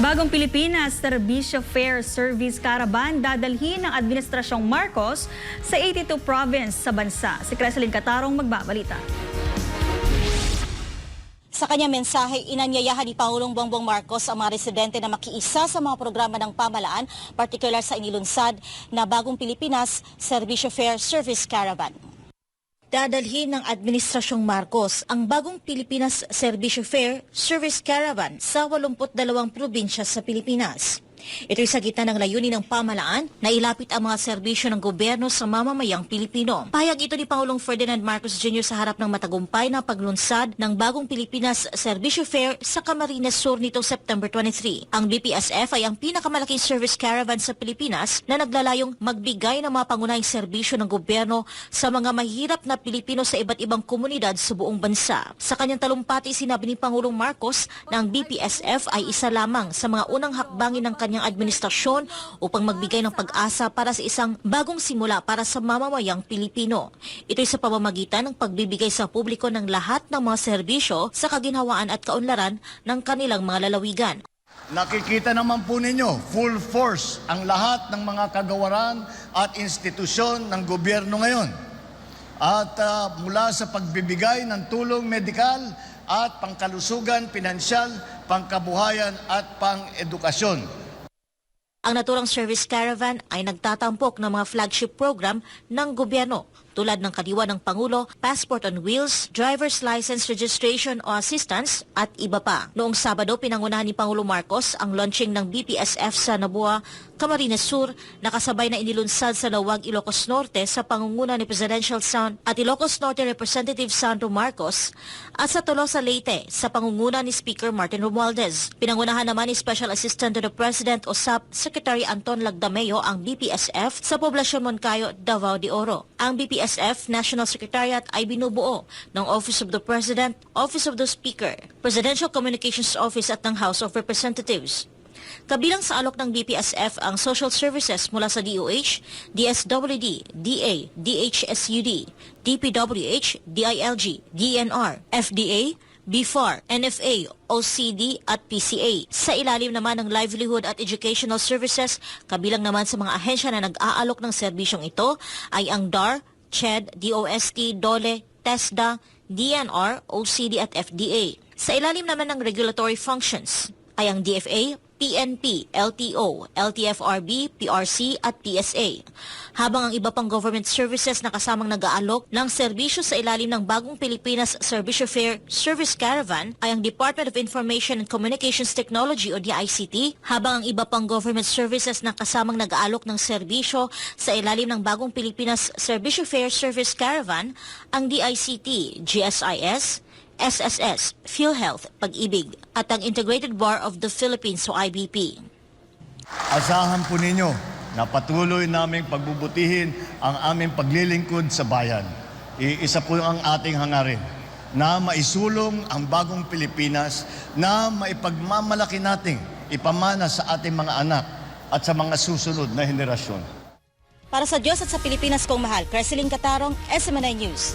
Bagong Pilipinas Serbisyo Fair Service Caravan dadalhin ng Administrasyong Marcos sa 82 province sa bansa. Si Creselyn Catarong magbabalita. Sa kanyang mensahe, inanyayahan ni Pangulong Bongbong Marcos ang mga residente na makiisa sa mga programa ng pamalaan, partikular sa inilunsad na Bagong Pilipinas Serbisyo Fair Service Caravan. Dadalhin ng Administrasyong Marcos ang Bagong Pilipinas Serbisyo Fair Service Caravan sa 82 probinsya sa Pilipinas. Ito'y sa gitna ng layunin ng pamalaan na ilapit ang mga serbisyo ng gobyerno sa mamamayang Pilipino. Pahayag ito ni Pangulong Ferdinand Marcos Jr. sa harap ng matagumpay na paglunsad ng Bagong Pilipinas Serbisyo Fair sa Camarines Sur nitong September 23. Ang BPSF ay ang pinakamalaking service caravan sa Pilipinas na naglalayong magbigay ng mga pangunahing serbisyo ng gobyerno sa mga mahirap na Pilipino sa iba't ibang komunidad sa buong bansa. Sa kanyang talumpati, sinabi ni Pangulong Marcos na ang BPSF ay isa lamang sa mga unang hakbangin ng kanyang administrasyon upang magbigay ng pag-asa para sa isang bagong simula para sa mamamayang Pilipino. Ito'y sa pamamagitan ng pagbibigay sa publiko ng lahat ng mga serbisyo sa kaginhawaan at kaunlaran ng kanilang mga lalawigan. Nakikita naman po ninyo, full force ang lahat ng mga kagawaran at institusyon ng gobyerno ngayon. At ah, mula sa pagbibigay ng tulong medikal at pangkalusugan, pinansyal, pangkabuhayan at pang-edukasyon. Ang naturang service caravan ay nagtatampok ng mga flagship program ng gobyerno tulad ng kadiwa ng Pangulo, Passport on Wheels, Driver's License Registration o Assistance at iba pa. Noong Sabado, pinangunahan ni Pangulo Marcos ang launching ng BPSF sa Nabua, Camarines Sur, nakasabay na inilunsad sa Lawag, Ilocos Norte sa pangunguna ni Presidential Sound at Ilocos Norte Representative Sandro Marcos at sa Tolosa Leyte sa pangunguna ni Speaker Martin Romualdez. Pinangunahan naman ni Special Assistant to the President o SAP Secretary Anton Lagdameo ang BPSF sa Poblasyon Moncayo, Davao de Oro. Ang BPSF National Secretariat ay binubuo ng Office of the President, Office of the Speaker, Presidential Communications Office at ng House of Representatives. Kabilang sa alok ng BPSF ang social services mula sa DOH, DSWD, DA, DHSUD, DPWH, DILG, DNR, FDA, BFAR, NFA, OCD at PCA. Sa ilalim naman ng livelihood at educational services, kabilang naman sa mga ahensya na nag-aalok ng serbisyong ito ay ang DAR, CHED, DOST, DOLE, TESDA, DNR, OCD at FDA. Sa ilalim naman ng regulatory functions ay ang DFA, PNP, LTO, LTFRB, PRC at PSA. Habang ang iba pang government services na kasamang nag-aalok ng serbisyo sa ilalim ng bagong Pilipinas Servicio Fair Service Caravan ay ang Department of Information and Communications Technology o DICT, habang ang iba pang government services na kasamang nag-aalok ng serbisyo sa ilalim ng bagong Pilipinas Servicio Fair Service Caravan ang DICT, GSIS, SSS, PhilHealth, Pag-ibig, at ang Integrated Bar of the Philippines o IBP. Asahan po ninyo na patuloy naming pagbubutihin ang aming paglilingkod sa bayan. Iisa po ang ating hangarin na maisulong ang bagong Pilipinas na maipagmamalaki nating ipamana sa ating mga anak at sa mga susunod na henerasyon. Para sa Diyos at sa Pilipinas kong mahal, Creseline Catarong, SMNI News.